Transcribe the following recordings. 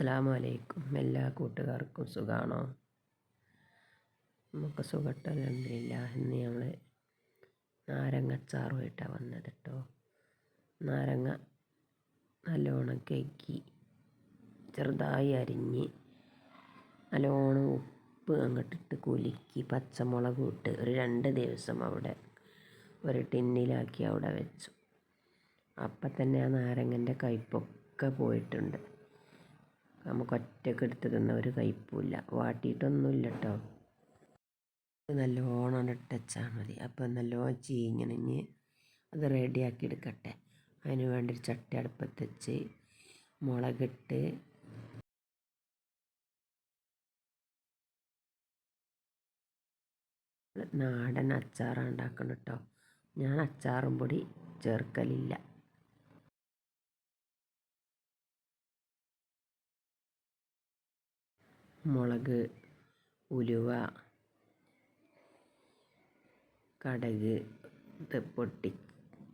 അസ്സലാമു അലൈക്കും എല്ലാ കൂട്ടുകാർക്കും സുഖമാണോ നമുക്ക് സുഖട്ടല്ല ഇന്ന് നമ്മൾ നാരങ്ങച്ചാറുമായിട്ടാണ് വന്നത് കേട്ടോ നാരങ്ങ നല്ലോണം കേക്കി ചെറുതായി അരിഞ്ഞ് നല്ലോണം ഉപ്പ് അങ്ങോട്ടിട്ട് കുലുക്കി പച്ചമുളക് ഇട്ട് ഒരു രണ്ട് ദിവസം അവിടെ ഒരു ടിന്നിലാക്കി അവിടെ വെച്ചു. അപ്പം തന്നെ ആ നാരങ്ങന്റെ കയ്പൊക്കെ പോയിട്ടുണ്ട്. നമുക്ക് ഒറ്റയ്ക്ക് എടുത്ത് തിന്ന ഒരു കയ്പുമില്ല. വാട്ടിയിട്ടൊന്നുമില്ല കേട്ടോ നല്ലോണം ഇട്ടച്ചാൽ മതി അപ്പോൾ നല്ലോണം ചീഞ്ഞിണഞ്ഞ് അത് റെഡിയാക്കി എടുക്കട്ടെ. അതിന് വേണ്ടി ഒരു ചട്ടി അടുപ്പത്ത് വെച്ച് മുളകിട്ട് നാടൻ അച്ചാറാണ് ഉണ്ടാക്കണം കേട്ടോ ഞാൻ അച്ചാറും പൊടി ചേർക്കലില്ല. മുളക് ഉലുവ കടുക് ഇത് പൊട്ടി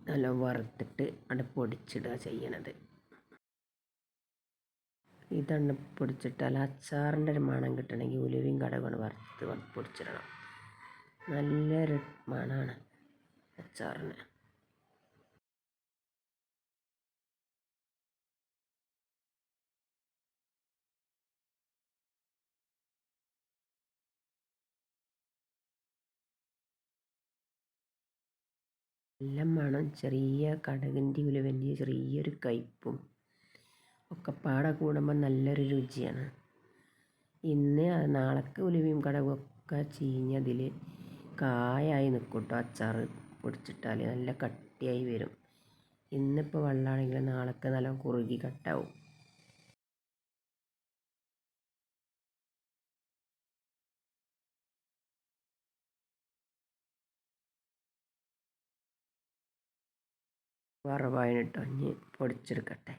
നല്ല വറുത്തിട്ട് അത് പൊടിച്ചിടുക ചെയ്യണത്. ഇതാണ് പൊടിച്ചിട്ടാൽ അച്ചാറിന്റെ ഒരു മണം കിട്ടണമെങ്കിൽ ഉലുവയും കടകൊണ്ട് വറുത്ത് പൊടിച്ചിടണം. നല്ലൊരു മണമാണ് അച്ചാറിന്. നല്ല മണം ചെറിയ കടുകിന്റെ ഉലുവന്റെ ചെറിയൊരു കയ്പ്പും പാടെ കൂടുമ്പോൾ നല്ലൊരു രുചിയാണ്. ഇന്ന് നാളേക്ക് ഉലുവയും കടകും ഒക്കെ ചീഞ്ഞതിൽ കായായി നിൽക്കും കേട്ടോ അച്ചാർ പൊടിച്ചിട്ടാൽ നല്ല കട്ടിയായി വരും. ഇന്നിപ്പോൾ വെള്ളമാണെങ്കിൽ നാളേക്ക് നല്ല കുറുകി കട്ടാവും. വറവായിട്ടോ ഇനി പൊടിച്ചെടുക്കട്ടെ.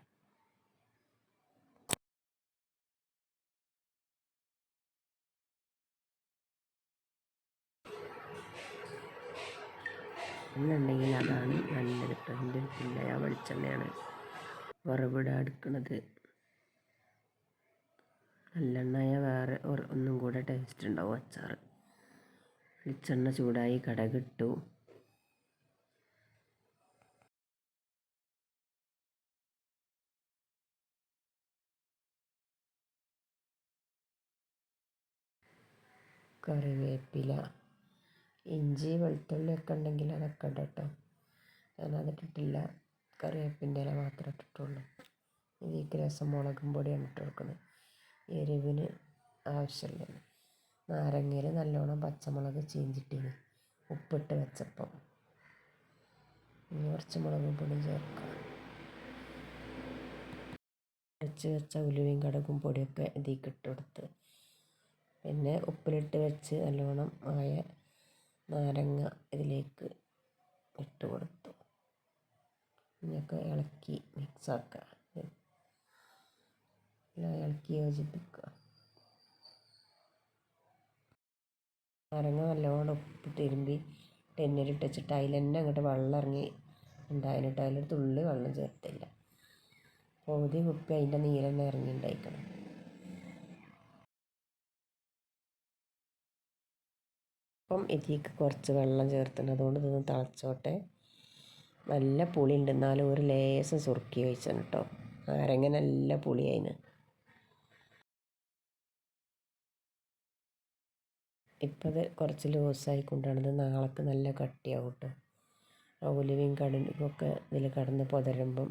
എന്നുണ്ടെങ്കിൽ അതാണ് നല്ലത് കേട്ടോ എന്റെ പിന്നെ വെളിച്ചെണ്ണയാണ് വറവിട എടുക്കുന്നത്. നല്ലെണ്ണയ വേറെ ഒന്നും കൂടെ ടേസ്റ്റ് ഉണ്ടാവും. അച്ചാർ വെളിച്ചെണ്ണ ചൂടായി കടകിട്ടു. കറിവേപ്പില ഇഞ്ചി വെളുത്തുള്ളി ഒക്കെ ഉണ്ടെങ്കിൽ അതൊക്കെ ഇടാം കേട്ടോ ഞാനതിട്ടിട്ടില്ല കറിവേപ്പിന്റെ ഇല മാത്രമേ ഇട്ടിട്ടുള്ളൂ. ഇതിലേക്ക് രസം മുളകും പൊടിയാണ് ഇട്ട് കൊടുക്കുന്നത്. എരിവിന് ആവശ്യമില്ല. നാരങ്ങയിൽ നല്ലോണം പച്ചമുളക് ചീഞ്ചിട്ടിന്. ഉപ്പിട്ട് വെച്ചപ്പം. ഇനി കുറച്ച് മുളകും പൊടി ചേർക്കാം. അരച്ച് വെച്ച ഉലുവയും കടുകും പൊടിയൊക്കെ ഇതിലേക്ക് ഇട്ട് പിന്നെ ഉപ്പിലിട്ട് വെച്ച് നല്ലോണം ആയ നാരങ്ങ ഇതിലേക്ക് ഇട്ട് കൊടുത്തു. ഇനിയൊക്കെ ഇളക്കി മിക്സാക്കുക എല്ലാം ഇളക്കി യോജിപ്പിക്കുക. നാരങ്ങ നല്ലോണം ഉപ്പ് തിരുമ്പി ടെന്നിലിട്ട് വെച്ചിട്ട് അതിൽ തന്നെ അങ്ങോട്ട് വെള്ളം ഇറങ്ങി ഉണ്ടായിനിട്ട് അതിലൊരു തുള്ളി വെള്ളം ചേർത്തില്ല. പകുതി കുപ്പി അതിന്റെ നീരെന്നെ ഇറങ്ങി ഉണ്ടായിക്കണം. അപ്പം ഇതിലേക്ക് കുറച്ച് വെള്ളം ചേർത്തിട്ടുണ്ട് അതുകൊണ്ട് ഇതൊന്ന് തിളച്ചോട്ടെ. നല്ല പുളി ഉണ്ട് എന്നാലും ഒരു ലേസം സുറുക്കി വെച്ചാണ് കേട്ടോ നാരങ്ങ നല്ല പുളി അതിന് ഇപ്പം അത് കുറച്ച് ലൂസായി കൊണ്ടാണ് ഇത് നാളേക്ക് നല്ല കട്ടിയാവും കേട്ടോ ഉലുവയും കടുകൊക്കെ ഇതിൽ കടന്ന് പുതരുമ്പം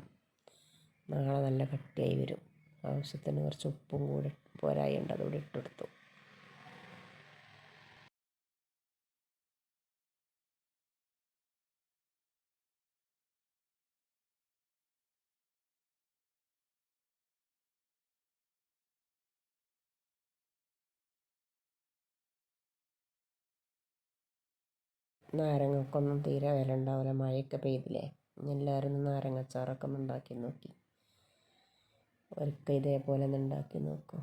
നാളെ നല്ല കട്ടിയായി വരും. ആവശ്യത്തിന് കുറച്ച് ഉപ്പും കൂടി പോരായി ഉണ്ട് അതുകൂടി ഇട്ടെടുത്തു. നാരങ്ങക്കൊന്നും തീരെ വില ഉണ്ടാവില്ല മഴയൊക്കെ പെയ്തില്ലേ? എല്ലാവരും ഒന്ന് ഒന്ന് ഉണ്ടാക്കി നോക്കി. ഒരിക്കൽ ഇതേപോലെ ഒന്ന് ഉണ്ടാക്കി നോക്കൂ.